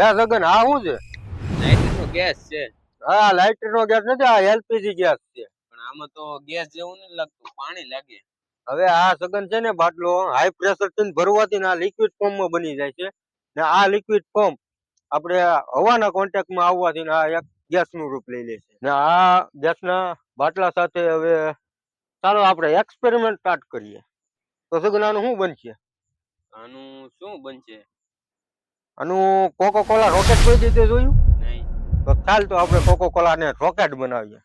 લે સગન આ શું છે? નાઇટ્રોનો ગેસ છે. હા લાઇટર નો ગેસ નથી આ એલપીજી ગેસ છે. પણ આમાં તો ગેસ જેવું નથી લાગતું પાણી લાગે. હવે આ સગન છે ને બાટલો હાઈ પ્રેશરથી ભરવાથી આ લિક્વિડ ફોર્મમાં બની જાય છે. ને આ લિક્વિડ ફોર્મ આપણે હવાના કોન્ટેક્ટમાં આવવાથી આ એક ગેસનું રૂપ લઈ લે છે. ને આ ગેસ ના બાટલા સાથે હવે ચાલો આપણે એક્સપેરિમેન્ટ સ્ટાર્ટ કરીએ. તો સગન આનું શું બનશે? આનું શું બનશે? આનું કોકો કોલા રોકેટ કોઈ રીતે જોયું? તો ચાલ તો આપણે કોકો કોલા ને રોકેટ બનાવીએ.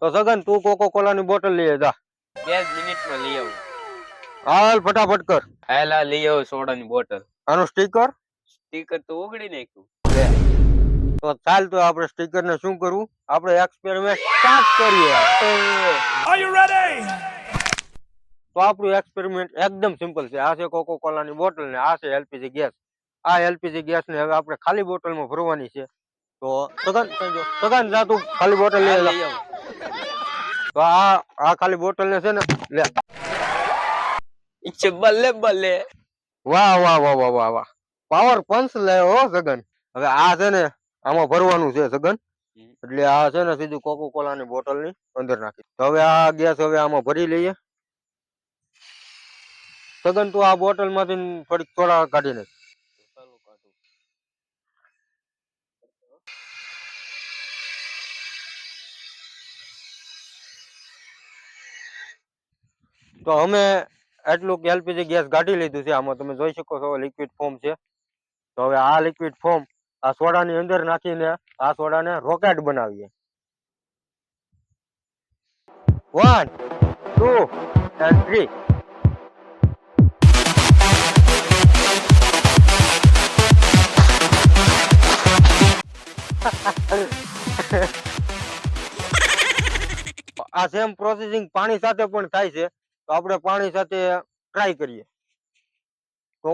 તો સગન તું કોકો કોલા ની બોટલ લઈ જા. બે મિનિટમાં લઈ આવું. હાલ ફટાફટ કર. હાલ લઈ આવું સોડાની બોટલ આનું સ્ટીકર સ્ટીકર તો ઓગળી નાખ્યું. તો ચાલ તો આપણે સ્ટીકર ને શું કરવું? આપણે એક્સપેરિમેન્ટ સ્ટાર્ટ કરીએ. તો આપણું એક્સપેરિમેન્ટ એકદમ સિમ્પલ છે. આ છે કોકો કોલા ની બોટલ ને આ છે એલપીજી ગેસ. આ એલપીજી ગેસ ને હવે આપણે ખાલી બોટલમાં ભરવાની છે. તો સગન સગન જા તું ખાલી બોટલ લઈ આવું. તો આ આ ખાલી બોટલ ને છે ને લે. ઈચ્છે બલ્લે બલ્લે. વાહ વાહ વાહ વાહ વાહ વાહ. પાવર પંચ લે હો સગન. હવે આ છે ને આમાં ભરવાનું છે સગન. એટલે આ છે ને સીધું કોકો કોલા ની બોટલની અંદર નાખી. તો હવે આ ગેસ હવે આમાં ભરી લઈએ. સગન તું આ બોટલમાંથી થોડીક થોડા કાઢી નાખ. તો અમે એટલું એલપીજી ગેસ કાઢી લીધું છે. આમાં તમે જોઈ શકો છો લિક્વિડ ફોર્મ છે. તો હવે આ લિક્વિડ ફોર્મ આ સોડાની અંદર નાખીને આ સોડાને રોકેટ બનાવીએ. વન ટુ એન્ડ થ્રી આ સેમ પ્રોસેસિંગ પાણી સાથે પણ થાય છે. તો આપણે પાણી સાથે ટ્રાય કરીએ. તો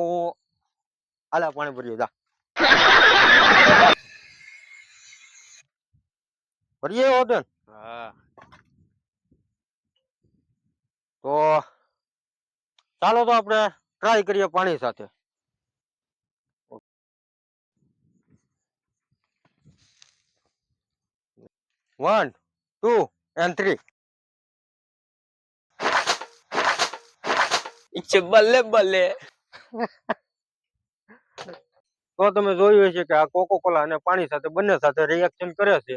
આલા પાણી ભરીએ જા. ભરીએ ઓદન હા. તો ચાલો તો આપણે ટ્રાય કરીએ પાણી સાથે. વન ટુ એન્ડ થ્રી ઈચ્છે બલ્લે બલ્લે તો તમે જોયું હશે કે આ કોકો કોલા અને પાણી સાથે બંને સાથે રિએક્શન કરે છે.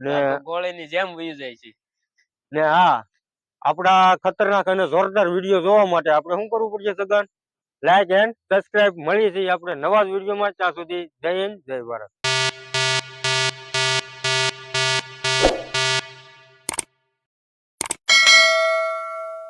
ને ગોળીની જેમ વહી જાય છે. ને હા આપણા ખતરનાક અને જોરદાર વીડિયો જોવા માટે આપણે શું કરવું પડશે સગન? લાઈક એન્ડ સબસ્ક્રાઇબ મળી છે આપણે નવા જ વિડીયોમાં. ત્યાં સુધી જય હિન્દ જય ભારત.